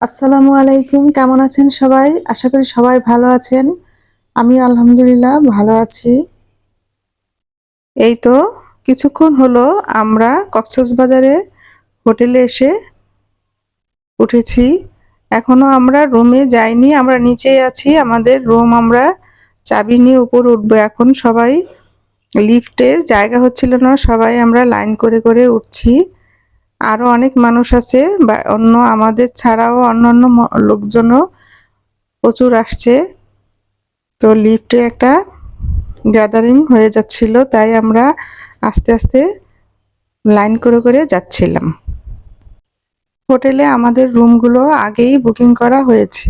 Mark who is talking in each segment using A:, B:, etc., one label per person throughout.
A: আসসালামু আলাইকুম, কেমন আছেন সবাই? আশা করি সবাই ভালো আছেন। আমি আলহামদুলিল্লাহ ভালো আছি। এই তো কিছুক্ষণ হলো আমরা কক্সবাজারে হোটেলে এসে উঠেছি। এখনও আমরা রুমে যাইনি, আমরা নিচেই আছি। আমাদের রুম আমরা চাবি নিয়ে উপর উঠবো এখন সবাই। লিফটে জায়গা হচ্ছিল না, সবাই আমরা লাইন করে করে উঠছি। আরও অনেক মানুষ আছে বা অন্য আমাদের ছাড়াও অন্যান্য লোকজনও প্রচুর আসছে। তো লিফটে একটা গ্যাদারিং হয়ে যাচ্ছিল, তাই আমরা আস্তে আস্তে লাইন করে করে যাচ্ছিলাম। হোটেলে আমাদের রুমগুলো আগেই বুকিং করা হয়েছে।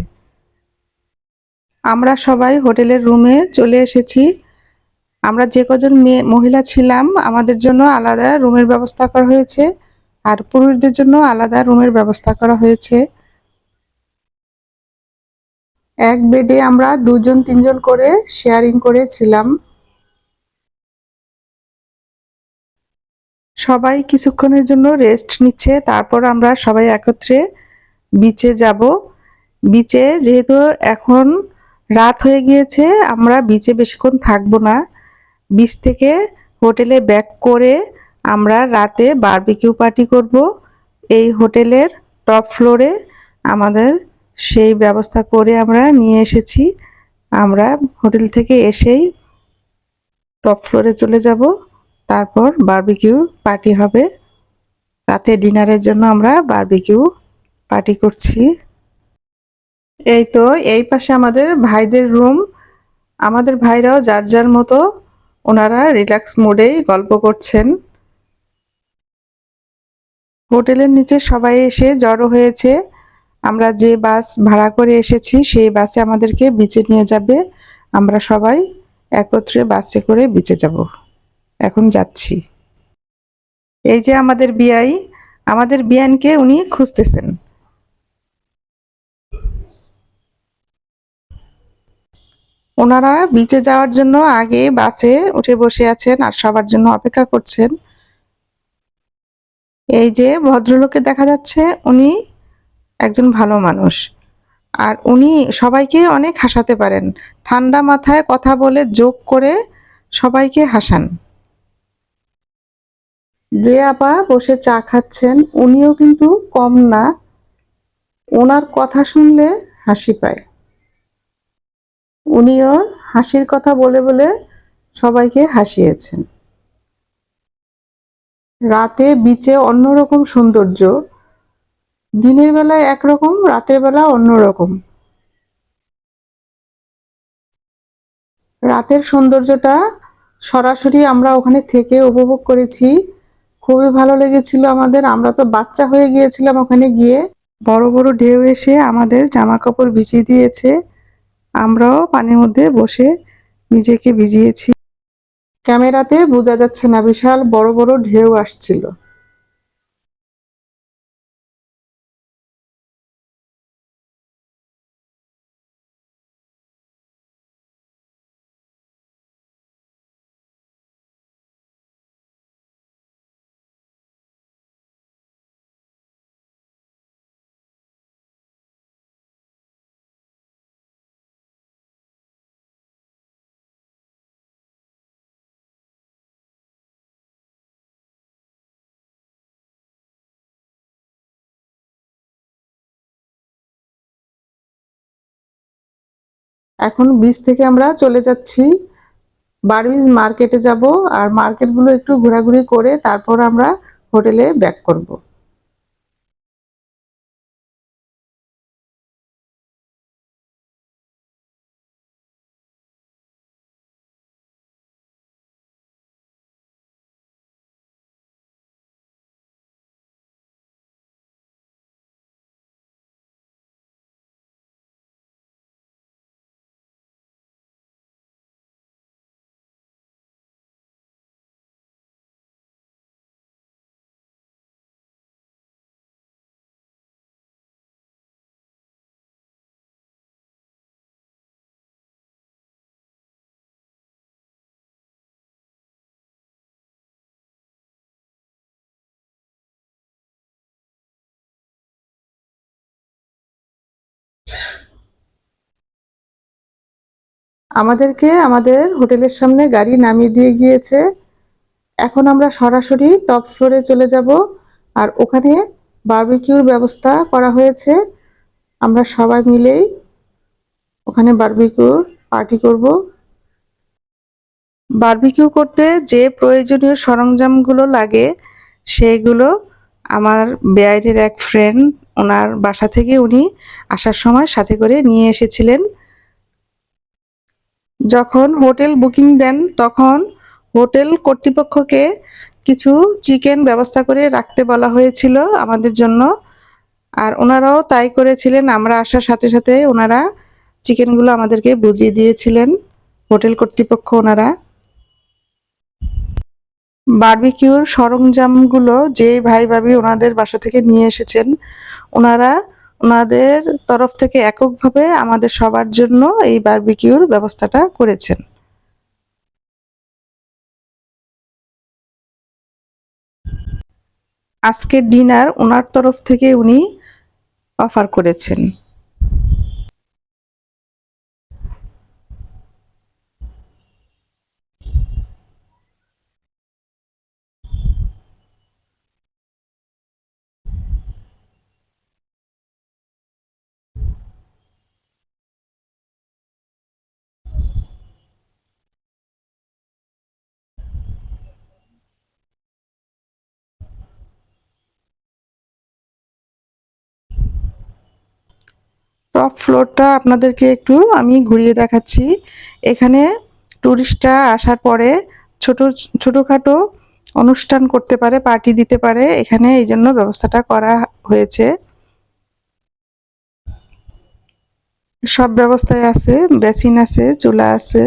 A: আমরা সবাই হোটেলের রুমে চলে এসেছি। আমরা যে কজন মেয়ে, মহিলা ছিলাম, আমাদের জন্য আলাদা রুমের ব্যবস্থা করা হয়েছে। আর পুরুষদের জন্য আলাদা রুমের ব্যবস্থা করা হয়েছে। এক বেডে আমরা দুজন, তিনজন করে শেয়ারিং করেছিলাম। সবাই কিছুক্ষণের জন্য রেস্ট নিচ্ছে, তারপর আমরা সবাই একত্রে বিচে যাব। বিচে যেহেতু এখন রাত হয়ে গিয়েছে, আমরা বিচে বেশিক্ষণ থাকব না। বিচ থেকে হোটেলে ব্যাক করে আমরা রাতে বারবিকিউ পার্টি করব। এই হোটেলের টপ ফ্লোরে আমাদের সেই ব্যবস্থা করে আমরা নিয়ে এসেছি। আমরা হোটেল থেকে এসেই টপ ফ্লোরে চলে যাব। তারপর বারবিকিউ পার্টি হবে। রাতে ডিনারের জন্য আমরা বারবিকিউ পার্টি করছি। এই তো, এই পাশে আমাদের ভাইদের রুম আমাদের ভাইরাও যার যার মতো ওনারা রিল্যাক্স মোডেই গল্প করছেন। হোটেলের নিচে সবাই এসে জড়ো হয়েছে। আমরা যে বাস ভাড়া করে এসেছি, সেই বাসে আমাদেরকে বিচে নিয়ে যাবে। আমরা সবাই একত্রে বাসে করে বিচে যাব। এখন যাচ্ছি। এই যে আমাদের বিয়াই আমাদের বিয়ানকে উনি খুঁজতেছেন। ওনারা বিচে যাওয়ার জন্য আগে বাসে উঠে বসে আছেন আর সবার জন্য অপেক্ষা করছেন। এই যে ভদ্রলোকে দেখা যাচ্ছে উনি একজন ভালো মানুষ। আর উনি সবাইকে অনেক হাসাতে পারেন। ঠান্ডা মাথায় কথা বলে যোগ করে সবাইকে হাসান। যে আপা বসে চা খাচ্ছেন, উনিও কিন্তু কম না। ওনার কথা শুনলে হাসি পায়। উনিও হাসির কথা বলে বলে সবাইকে হাসিয়েছেন। রাতে বিচে অন্যরকম সৌন্দর্য। দিনের বেলায় একরকম, রাতের বেলা অন্যরকম। রাতের সৌন্দর্যটা সরাসরি আমরা ওখানে থেকে উপভোগ করেছি। খুবই ভালো লেগেছিল আমাদের। আমরা তো বাচ্চা হয়ে গিয়েছিলাম ওখানে গিয়ে। বড় বড় ঢেউ এসে আমাদের জামা কাপড় ভিজিয়ে দিয়েছে। আমরাও পানির মধ্যে বসে নিজেকে ভিজিয়েছি। ক্যামেরাতে বোঝা যাচ্ছে না বিশাল বড় বড় ঢেউ আসছিল। এখন বীজ থেকে আমরা চলে যাচ্ছি। বারবিজ মার্কেটে যাব আর মার্কেটগুলো একটু ঘোরাঘুরি করে তারপর আমরা হোটেলে ব্যাক করব। আমাদেরকে আমাদের হোটেলের সামনে গাড়ি নামিয়ে দিয়ে গিয়েছে। এখন আমরা সরাসরি টপ ফ্লোরে চলে যাব আর ওখানে বারবিকিউর ব্যবস্থা করা হয়েছে। আমরা সবাই মিলেই ওখানে বারবিকিউর পার্টি করব। বারবিকিউ করতে যে প্রয়োজনীয় সরঞ্জামগুলো লাগে সেইগুলো আমার বেআইনের এক ফ্রেন্ড ওনার বাসা থেকে উনি আসার সময় সাথে করে নিয়ে এসেছিলেন। যখন হোটেল বুকিং দেন, তখন হোটেল কর্তৃপক্ষকে কিছু চিকেন ব্যবস্থা করে রাখতে বলা হয়েছিল আমাদের জন্য। আর ওনারাও তাই করেছিলেন। আমরা আসার সাথে সাথে ওনারা চিকেনগুলো আমাদেরকে বুঝিয়ে দিয়েছিলেন, হোটেল কর্তৃপক্ষ ওনারা। বারবিকিউর সরঞ্জামগুলো যে ভাই ভাবি ওনাদের বাসা থেকে নিয়ে এসেছেন, ওনারা ওনাদের তরফ থেকে এককভাবে আমাদের সবার জন্য এই বারবিকিউর ব্যবস্থাটা করেছেন। আজকের ডিনার ওনার তরফ থেকে উনি অফার করেছেন। টপ ফ্লোরটা আপনাদেরকে একটু আমি ঘুরিয়ে দেখাচ্ছি। এখানে টুরিস্টরা আসার পরে ছোট, ছোটোখাটো অনুষ্ঠান করতে পারে পার্টি দিতে পারে। এখানে এই জন্য ব্যবস্থাটা করা হয়েছে। সব ব্যবস্থায় আছে বেসিন আছে, চুলা আছে।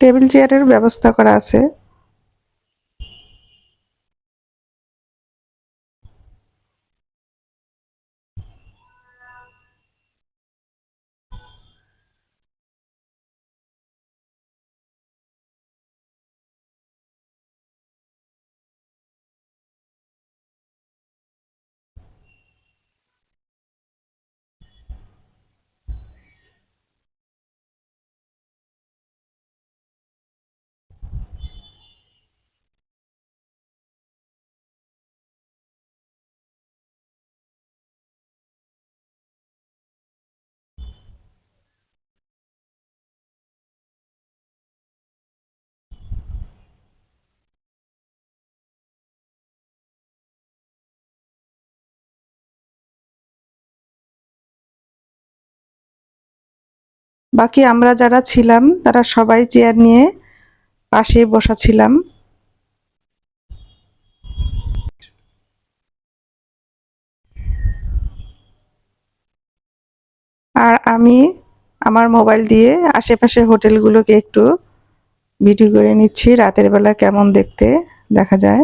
A: টেবিল চেয়ারের ব্যবস্থা করা আছে। বাকি আমরা যারা ছিলাম, তারা সবাই চেয়ার নিয়ে পাশে বসা ছিলাম। আর আমি আমার মোবাইল দিয়ে আশেপাশে হোটেলগুলোকে একটু ভিডিও করে নিচ্ছি। রাতের বেলা কেমন দেখতে দেখা যায়।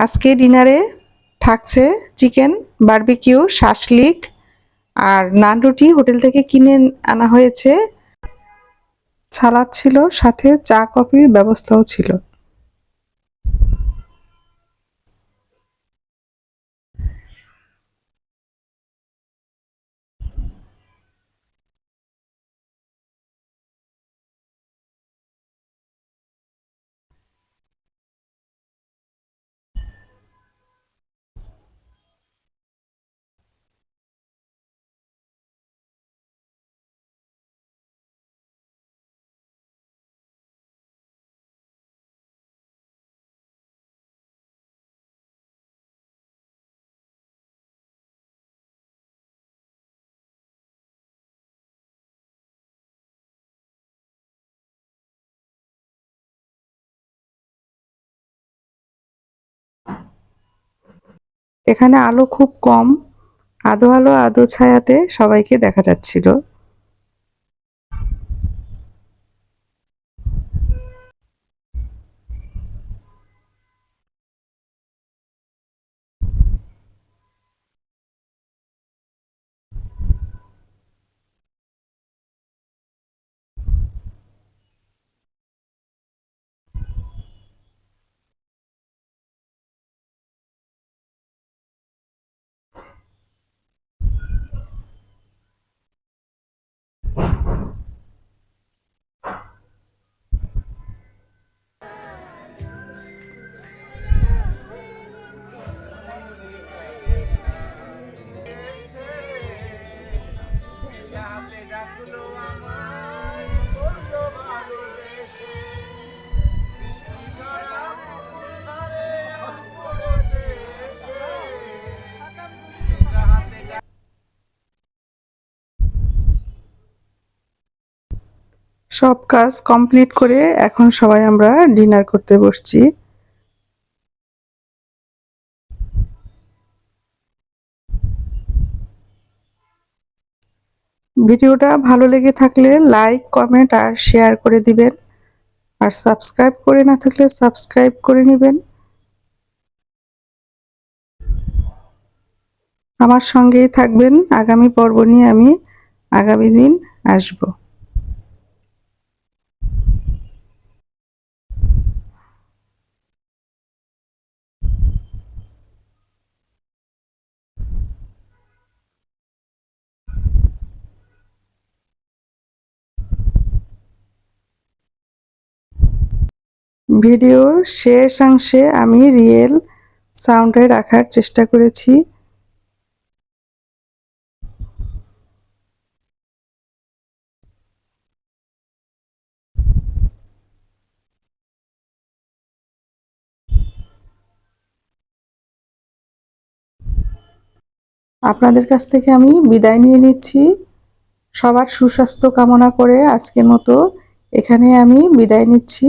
A: আজকে ডিনারে থাকছে চিকেন, বার্বিকিউ, শাসলিক আর নান রুটি হোটেল থেকে কিনে আনা হয়েছে। সালাদ ছিল, সাথে চা, কফির ব্যবস্থাও ছিল। এখানে আলো খুব কম। আধো আলো আধো ছায়াতে সবাইকে দেখা যাচ্ছিল। সব কাজ কমপ্লিট করে এখন সবাই আমরা ডিনার করতে বসছি। ভিডিওটা ভালো লেগে থাকলে লাইক, কমেন্ট আর শেয়ার করে দিবেন। আর সাবস্ক্রাইব করে না থাকলে সাবস্ক্রাইব করে নেবেন। আমার সঙ্গেই থাকবেন। আগামী পর্ব নিয়ে আমি আগামী দিন আসব। ভিডিওর শেষাংশে আমি রিয়েল সাউন্ডে রাখার চেষ্টা করেছি। আপনাদের কাছ থেকে আমি বিদায় নিয়ে নিচ্ছি। সবার সুস্বাস্থ্য কামনা করে আজকের মতো এখানে আমি বিদায় নিচ্ছি।